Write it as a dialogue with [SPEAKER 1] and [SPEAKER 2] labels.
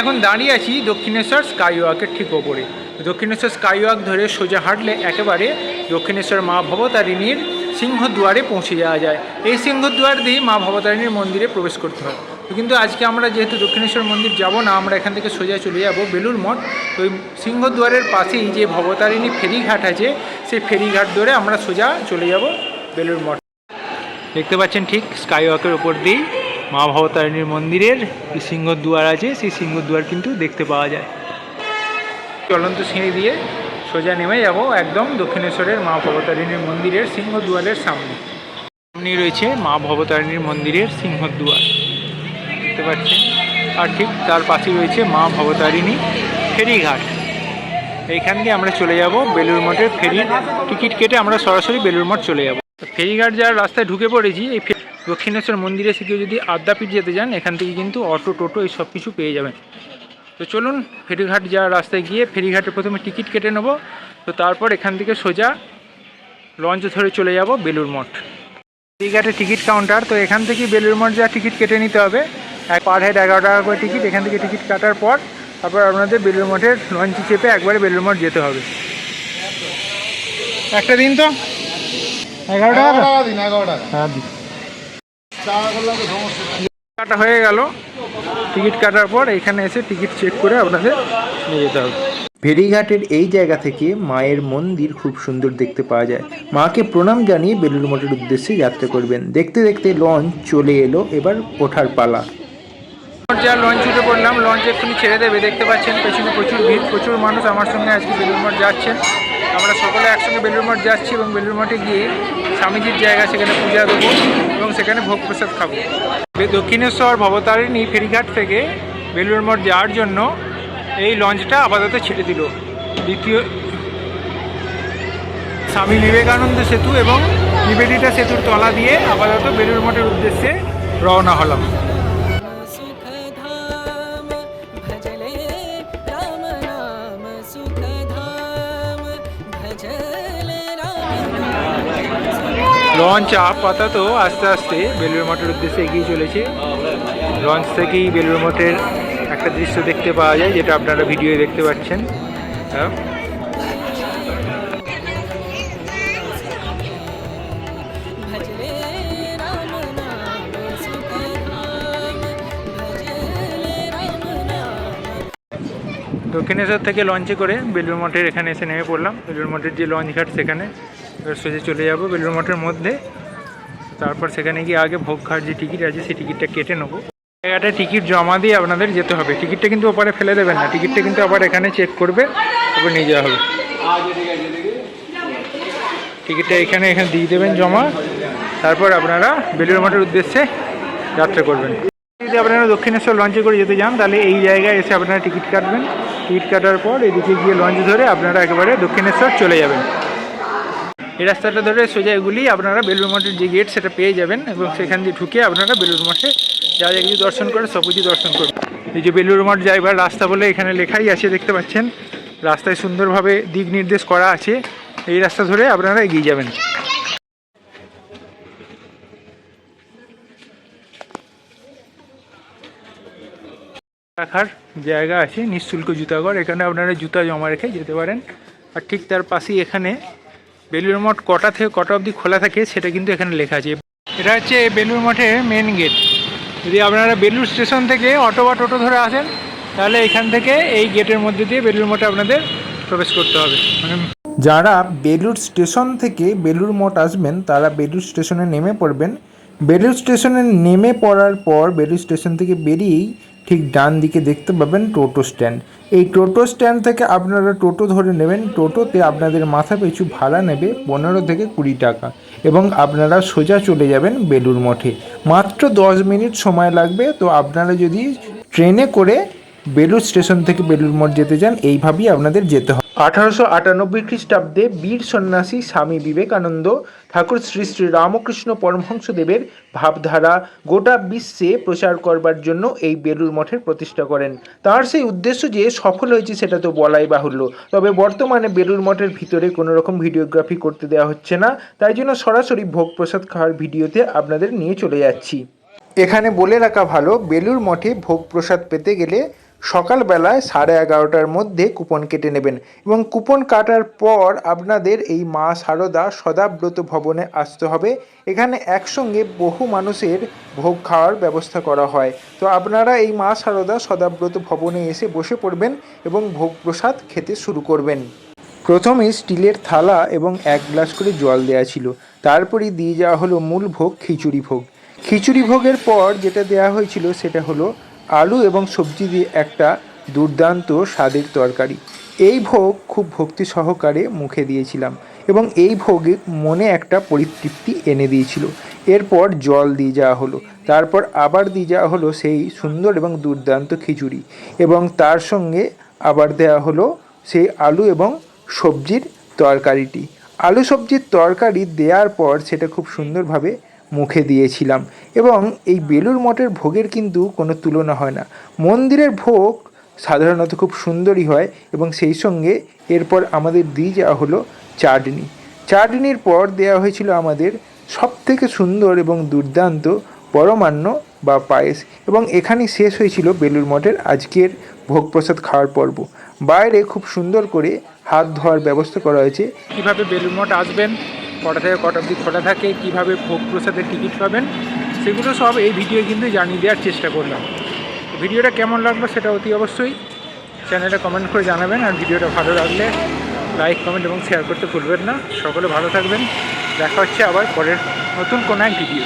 [SPEAKER 1] এখন দাঁড়িয়ে আছি দক্ষিণেশ্বর স্কাই ওয়াকের ঠিক ওপরে। দক্ষিণেশ্বর স্কাই ওয়াক ধরে সোজা হাঁটলে একেবারে দক্ষিণেশ্বর মা ভবতারিণীর সিংহদুয়ারে পৌঁছে যাওয়া যায়। এই সিংহদুয়ার দিয়ে মা ভবতারিণীর মন্দিরে প্রবেশ করতে হয়। কিন্তু আজকে আমরা যেহেতু দক্ষিণেশ্বর মন্দির যাব না, আমরা এখান থেকে সোজা চলে যাব বেলুর মঠ। তো ওই সিংহদুয়ারের পাশেই যে ভবতারিণী ফেরিঘাট আছে, সেই ফেরিঘাট ধরে আমরা সোজা চলে যাব বেলুর মঠ। দেখতে পাচ্ছেন ঠিক স্কাই ওয়াকের উপর দিয়েই। মা ভবতারিণীর মন্দিরের সিংহদুয়ার আছে, সেই সিংহদুয়ার কিন্তু দেখতে পাওয়া যায়। চলন্ত সিঁড়ি দিয়ে সোজা নেমে যাব একদম দক্ষিণেশ্বরের মা ভবতারিণীর মন্দিরের সিংহদুয়ারের সামনে। সামনেই রয়েছে মা ভবতারিণীর মন্দিরের সিংহদুয়ার দেখতে পাচ্ছেন? আর ঠিক তার পাশে রয়েছে মা ভবতারিণী ফেরিঘাট। এইখান দিয়ে আমরা চলে যাব বেলুর মঠের ফেরির টিকিট কেটে আমরা সরাসরি বেলুর মঠ চলে যাব। ফেরিঘাট যাওয়ার রাস্তায় ঢুকে পড়েছি। এই দক্ষিণেশ্বর মন্দিরে এসে কেউ যদি আদ্যাপীঠ যেতে চান এখান থেকে কিন্তু অটো টোটো এই সব কিছু পেয়ে যাবেন। তো চলুন ফেরিঘাট যাওয়ার রাস্তায় গিয়ে ফেরিঘাটে প্রথমে টিকিট কেটে নেব। তো তারপর এখান থেকে সোজা লঞ্চ ধরে চলে যাব বেলুর মঠ। ফেরিঘাটে টিকিট কাউন্টার তো এখান থেকে বেলুর মঠ যা টিকিট কেটে নিতে হবে। এক পার হেড এগারো টাকা করে টিকিট এখান থেকে টিকিট কাটার পর তারপর আপনাদের বেলুর মঠের লঞ্চে চেপে একবারে বেলুর মঠ যেতে হবে। একটা দিন তো? এগারো টাকা
[SPEAKER 2] টাকা দিন এগারো টাকা।
[SPEAKER 1] হ্যাঁ দিন
[SPEAKER 2] টাকা করলে তো সমস্যা নেই।
[SPEAKER 1] কাটা হয়ে গেল। টিকিট কাটার পর এখানে এসে টিকিট চেক করে আপনাদের নিয়ে যেতে হবে।
[SPEAKER 3] ফেরিঘাটের এই জায়গা থেকে মায়ের মন্দির খুব সুন্দর দেখতে পাওয়া যায়। মাকে প্রণাম জানিয়ে বেলুর মঠের উদ্দেশ্যে যাত্রা করবেন। দেখতে দেখতে লঞ্চ চলে এলো এবার ওঠার পালা।
[SPEAKER 1] যা লঞ্চ উঠে পড়লাম। লঞ্চ এক্ষুনি ছেড়ে দেবে দেখতে পাচ্ছেন পেছনে প্রচুর ভিড় প্রচুর মানুষ আমার সঙ্গে আজকে বেলুর মঠ যাচ্ছেন। আমরা সকলে একসঙ্গে বেলুর মঠ যাচ্ছি এবং বেলুর মঠে গিয়ে স্বামীজির জায়গা, সেখানে পূজা দেবো এবং সেখানে ভোগ প্রসাদ খাব। দক্ষিণেশ্বর ভবতারিণী ফেরিঘাট থেকে বেলুর মঠ যাওয়ার জন্য এই লঞ্চটা আপাতত ছেড়ে দিল। দ্বিতীয় স্বামী বিবেকানন্দ সেতু এবং নিবেদিতা সেতুর তলা দিয়ে আপাতত বেলুর মঠের উদ্দেশ্যে রওনা হলাম। লঞ্চ আপাতত আস্তে আস্তে বেলুড় মঠের উদ্দেশ্যে এগিয়ে চলেছে। লঞ্চ থেকেই বেলুড় মঠের একটা দৃশ্য দেখতে পাওয়া যায়, যেটা আপনারা ভিডিওয়ে দেখতে পাচ্ছেন। হ্যাঁ। দক্ষিণেশ্বর থেকে লঞ্চে করে বেলুড় মঠের এখানে এসে নেমে পড়লাম। বেলুড় মঠের যে লঞ্চ ঘাট সেখানে। এবার সোজা চলে যাব বেলুর মঠের মধ্যে। তারপর সেখানে গিয়ে আগে ভোগ খাওয়ার যে টিকিট আছে, সেই টিকিটটা কেটে নেব। জায়গাটা টিকিট জমা দিয়ে আপনাদের যেতে হবে। টিকিটটা কিন্তু ওপারে ফেলে দেবেন না। টিকিটটা কিন্তু আবার এখানে চেক করবে, তারপর নিয়ে যাওয়া হবে। টিকিটটা এখানে এখানে দিয়ে দেবেন জমা। তারপর আপনারা বেলুর মঠের উদ্দেশ্যে যাত্রা করবেন। যদি আপনারা দক্ষিণেশ্বর লঞ্চে করে যেতে চান তাহলে এই জায়গায় এসে আপনারা টিকিট কাটবেন। টিকিট কাটার পর এদিকে গিয়ে লঞ্চ ধরে আপনারা একেবারে দক্ষিণেশ্বর চলে যাবেন। এই রাস্তাটা ধরে সোজা এগুলি আপনারা বেলুর মঠের যে গেট সেটা পেয়ে যাবেন এবং সেখান দিয়ে ঢুকে আপনারা বেলুর মঠে যা যা কিছু দর্শন করে সব কিছু দর্শন করবেন। এই যে বেলুর মঠ যাইবার রাস্তা বলে এখানে লেখাই আছে, দেখতে পাচ্ছেন? রাস্তায় সুন্দরভাবে দিক নির্দেশ করা আছে। এই রাস্তা ধরে আপনারা এগিয়ে যাবেন। রাখার জায়গা আছে, নিঃশুল্ক জুতাঘর। এখানে আপনারা জুতা জমা রেখে যেতে পারেন। আর ঠিক তার পাশেই এখানে বেলুর মঠ কটা থেকে কটা অবধি খোলা থাকে সেটা কিন্তু এখানে লেখা আছে। এটা হচ্ছে বেলুর মঠের মেন গেট যদি আপনারা বেলুর স্টেশন থেকে অটো বা টোটো ধরে আসেন, তাহলে এখান থেকে এই গেটের মধ্যে দিয়ে বেলুর মঠে আপনাদের প্রবেশ করতে হবে। মানে
[SPEAKER 3] যারা বেলুর স্টেশন থেকে বেলুর মঠ আসবেন, তারা বেলুর স্টেশনে নেমে পড়বেন। বেলুর স্টেশনে নেমে পড়ার পর বেলুর স্টেশন থেকে বেরিয়েই ঠিক ডান দিকে দেখতে পাবেন টোটো স্ট্যান্ড। এই টোটো স্ট্যান্ড থেকে আপনারা টোটো ধরে নেবেন। টোটোতে আপনাদের মাথা পিছু ভাড়া নেবে পনেরো থেকে কুড়ি টাকা এবং আপনারা সোজা চলে যাবেন বেলুর মঠে। মাত্র দশ মিনিট সময় লাগবে। তো আপনারা যদি ট্রেনে করে বেলুর স্টেশন থেকে বেলুর মঠ যেতে চান, এইভাবেই আপনাদের যেতে হবে। আঠারোশো আটানব্বই খ্রিস্টাব্দে বীর সন্ন্যাসী স্বামী বিবেকানন্দ ঠাকুর শ্রী শ্রী রামকৃষ্ণ পরমহংসদেবের ভাবধারা গোটা বিশ্বে প্রচার করবার জন্য এই বেলুর মঠের প্রতিষ্ঠা করেন। তার সেই উদ্দেশ্য যে সফল হয়েছে সেটা তো বলাই বাহুল্য। তবে বর্তমানে বেলুর মঠের ভিতরে কোনো রকম ভিডিওগ্রাফি করতে দেওয়া হচ্ছে না, তাই জন্য সরাসরি ভোগ প্রসাদ খাওয়ার ভিডিওতে আপনাদের নিয়ে চলে যাচ্ছি। এখানে বলে রাখা ভালো বেলুর মঠে ভোগ প্রসাদ পেতে গেলে
[SPEAKER 1] সকালবেলায় সাড়ে এগারোটার মধ্যে কুপন কেটে নেবেন এবং কুপন কাটার পর আপনাদের এই মা সারদা সদাব্রত ভবনে আসতে হবে। এখানে একসঙ্গে বহু মানুষের ভোগ খাওয়ার ব্যবস্থা করা হয়। তো আপনারা এই মা সারদা সদাব্রত ভবনে এসে বসে পড়বেন এবং ভোগ প্রসাদ খেতে শুরু করবেন। প্রথমে স্টিলের থালা এবং এক গ্লাস করে জল দেওয়া ছিল। তারপরে দিয়ে যাওয়া হলো মূল ভোগ, খিচুড়ি ভোগ। খিচুড়ি ভোগের পর যেটা দেওয়া হয়েছিল সেটা হলো আলু এবং সবজি দিয়ে একটা দুর্দান্ত স্বাদের তরকারি। এই ভোগ খুব ভক্তি সহকারে মুখে দিয়েছিলাম এবং এই ভোগে মনে একটা পরিতৃপ্তি এনে দিয়েছিল। এরপর জল দিয়ে যাওয়া হলো, তারপর আবার দিয়ে যাওয়া হলো সেই সুন্দর এবং দুর্দান্ত খিচুড়ি এবং তার সঙ্গে আবার দেওয়া হলো সেই আলু এবং সবজির তরকারিটি। আলু সবজির তরকারি দেওয়ার পর সেটা খুব সুন্দরভাবে মুখে দিয়েছিলাম এবং এই বেলুর মঠের ভোগের কিন্তু কোনো তুলনা হয় না। মন্দিরের ভোগ সাধারণত খুব সুন্দরই হয় এবং সেই সঙ্গে এরপর আমাদের দিয়ে যাওয়া হলো চাটনি। চাটনির পর দেওয়া হয়েছিল আমাদের সব থেকে সুন্দর এবং দুর্দান্ত পরমান্ন বা পায়েস এবং এখানেই শেষ হয়েছিল বেলুর মঠের আজকের ভোগ প্রসাদ খাওয়ার পর্ব। বাইরে খুব সুন্দর করে হাত ধোয়ার ব্যবস্থা করা হয়েছে।
[SPEAKER 4] কীভাবে বেলুর মঠ আসবেন? কটা থেকে কটা অবধি খোলা থাকে, কীভাবে ভোগ প্রসাদের টিকিট পাবেন, সেগুলো সব এই ভিডিও কিন্তু জানিয়ে দেওয়ার চেষ্টা করলাম। ভিডিওটা কেমন লাগল সেটা অতি অবশ্যই চ্যানেলে কমেন্ট করে জানাবেন, আর ভিডিওটা ভালো লাগলে লাইক কমেন্ট এবং শেয়ার করতে ভুলবেন না। সকলে ভালো থাকবেন। দেখা হচ্ছে আবার পরের নতুন কোনো এক ভিডিও